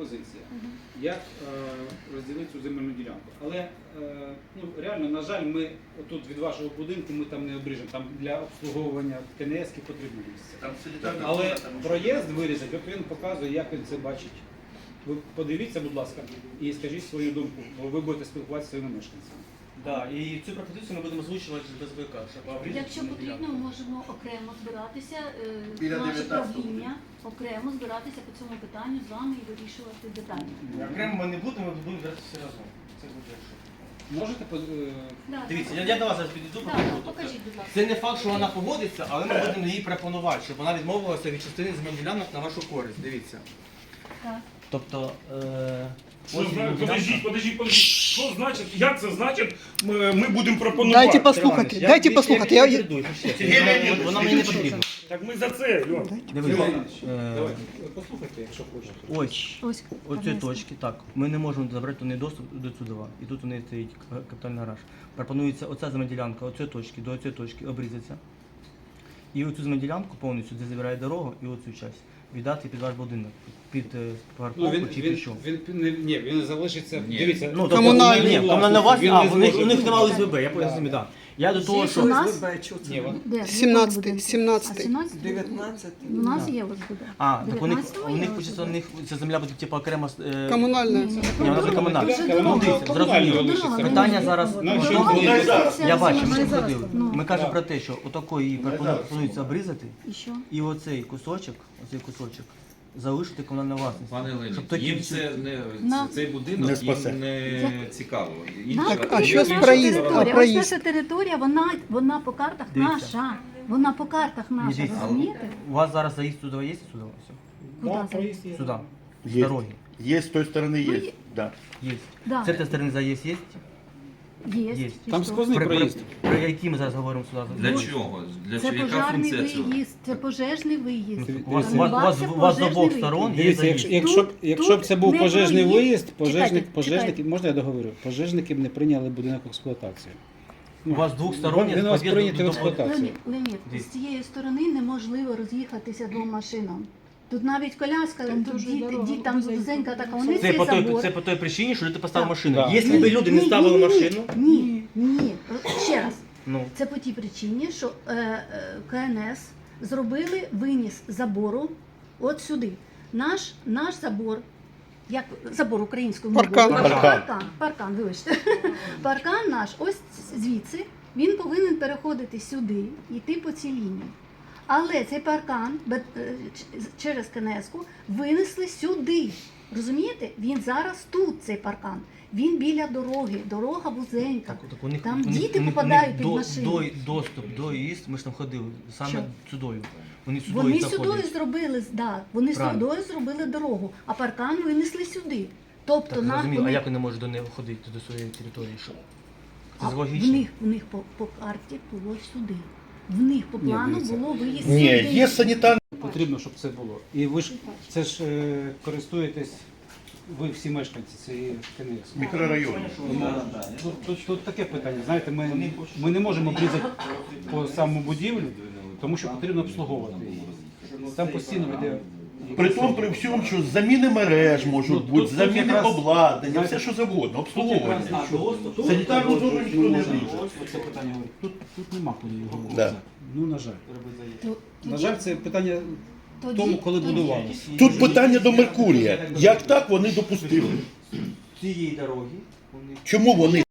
пропозиція. Як е, розділити цю земельну ділянку. Але е, ну, реально, на жаль, ми отут від вашого будинку ми там не обріжемо. Там для обслуговування КНС потрібно місце. Але зона, проїзд вирізати, от він показує, як він це бачить. Ви подивіться, будь ласка, і скажіть свою думку, бо ви будете спілкуватися з своїми мешканцями. Да, і цю пропозицію ми будемо озвучувати без ВК, Якщо потрібно, ми можемо окремо збиратися, е, Біля наше 19-го правління, окремо збиратися по цьому питанню з вами і вирішувати деталі. Окремо ми не будемо, ми будемо збиратися всі разом. Це буде що. Можете по- е, Да, Дивіться, я, я до вас зараз підійду, да, покажу. Тобто, покажіть, будь ласка. Це не факт, що вона погодиться, але ми будемо їй пропонувати, щоб вона відмовилася від частини земельних ділянок на вашу користь. Дивіться. Так. Тобто, е, Що ось зна- Подождіть, подождіть, подождіть. Що значить? Як це значить? Ми, ми будемо пропонувати. Дайте послухати, Я- дайте я- послухати. Я, Я, Сергій Леонідович, вона мені не потрібна. Так ми за це, Льон. Дивись, е, послухайте, якщо хочете. ось, Ось, оці точки, так, ми не можемо забрати у неї доступ до цього. І тут у неї стоїть к- капітальний гараж. Пропонується оця земельна ділянка, оцієї точки до цієї точки обрізатися. І оцю земельну повністю, де забирає дорогу, і оцю частину віддати під ваш будинок, під е, Ну, парковку він, чи він, під що. він, не, ні, він залишиться. Ні. Дивіться, Ну, тобто, Комунальний. ні, комунальна власність, а, у них, зможе у них немає ОСББ, я поясню, так. Я до того, У що... нас Ні, вон- де? В 17-й, якому 17-й. А 17-й? 19 У нас є ОСББ. А, так у них, у них, у них ця земля буде типу окремо... е, Комунальна. Ні, вона вже комунальна. Дуже дорога. дивіться, зрозуміло. Питання зараз... Ну, ну, що ну, буде ну. Я бачу, ми Ми ходили. Ну. Ми кажемо про те, що отакої її пропонується обрізати, І що? і оцей кусочок, оцей кусочок, залишити комунальну власність. Пане Леонід, Щоб їм це не На- цей будинок Не спасе. їм не цікаво. Їм Так, а що з наша проїзд- територія? Ось наша територія, вона, вона по картах Дивіться. наша. Вона по картах наша, Дивіться, розумієте? У вас зараз заїзд сюди є сюди? Куди Да, проїзд є. Сюди. З Є. дороги. Є з тої сторони, Ну, є. є. Да. Є. Да. З цієї сторони заїзд є? Є. Є. І Там що? сквозний Про, про, проїзд. про які ми зараз говоримо сюди? Для Ну, чого? Для Це чого? Яка функція цього? виїзд, це пожежний виїзд. Ну, У вас, у вас, у вас, у вас з пожежний обох сторон є Дивіться, заїзд. якщо, якщо, б- Тут- якщо б це був пожежний проїзд. виїзд, пожежник, Чекайте, пожежники, можна я договорю? Пожежники б не прийняли будинок в експлуатацію. У вас з двох сторон є Він у вас під'їзд прийнятий в до- до- експлуатацію. Леонід, Леонід, Дивіться. з цієї сторони неможливо роз'їхатися двом машинам. Тут навіть коляска, тут діти, діти, там вузенька така, вони Це цей по, той, забор. це по той причині, що ти поставив Так. машину. Да. Якщо б люди не Ні, ставили ні, ні, машину, Ні, ні. Ще раз. ну Це по тій причині, що е, е, КНС зробили виніс забору от сюди. Наш, наш забор, як забор українською мовою, Паркан. паркан, Паркан. паркан, паркан, вибачте. Паркан наш ось звідси, він повинен переходити сюди, йти по цій лінії. Але цей паркан е, через КНС винесли сюди. Розумієте? Він зараз тут, цей паркан. Він біля дороги, дорога вузенька. так, так у них Там у них- діти у них- попадають у них під до, машини. До, доступ до їзд, ми ж там ходили, саме Що? сюдою. Вони сюдою Вони заходять. сюдою зробили, да, вони Правильно. сюдою зробили дорогу, а паркан винесли сюди. Тобто Так, на зрозуміло, а як вони можуть до неї ходити, до своєї території? Що? Це ж в логічно. них, в них по, по карті було сюди. В них по плану дивіться. було виїзд Ні, є санітарні. Потрібно, щоб це було. І ви ж це ж е, користуєтесь, ви всі мешканці цієї КНС. Мікрорайону. Тут, тут, тут таке питання. Знаєте, ми, ми не можемо обрізати по саму будівлю, тому що потрібно обслуговувати її. Там постійно йде. При тому, при всьому, що заміни мереж Ну, можуть тут- бути, тут заміни якраз, обладнання, все що завгодно, Тут обслуговування. Санітарну зону ніхто не можна обріже. Питання. Тут, тут нема куди його Да. Ну, на жаль. То- На жаль, це питання в тоді- тому, коли будувалося. Тут питання до Меркурія. Як так вони допустили? цієї дороги вони Чому вони